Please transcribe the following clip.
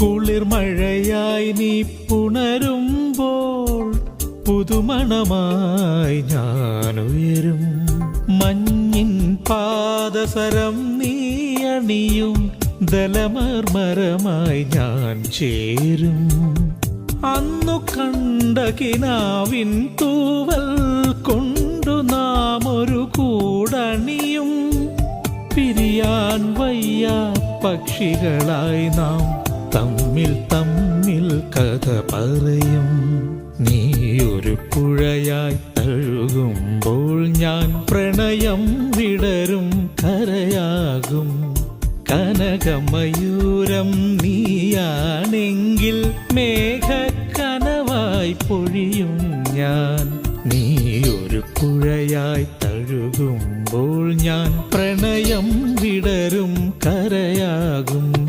കുളിർമഴയായി നീ പുണരുമ്പോൾ പുതുമണമായി ഞാനുയരും. മഞ്ഞിൻ പാദസരം നീ അണിയും ദലമർമരമായി ഞാൻ ചേരും. അന്നു കണ്ട കിനാവിൻ തൂവൽ കൊണ്ടു നാം ഒരു കൂടണിയും. പിരിയാൻ വയ്യ പക്ഷികളായി നാം തമ്മിൽ തമ്മിൽ കഥ പറയും. നീ ഒരു പുഴയായി തഴുകുമ്പോൾ ഞാൻ പ്രണയം വിടരും കരയാകും. കനകമയൂരം നീയാണെങ്കിൽ മേഘക്കനവായി പൊഴിയും ഞാൻ. നീ ഒരു പുഴയായി തഴുകുമ്പോൾ ഞാൻ പ്രണയം വിടരും കരയാകും.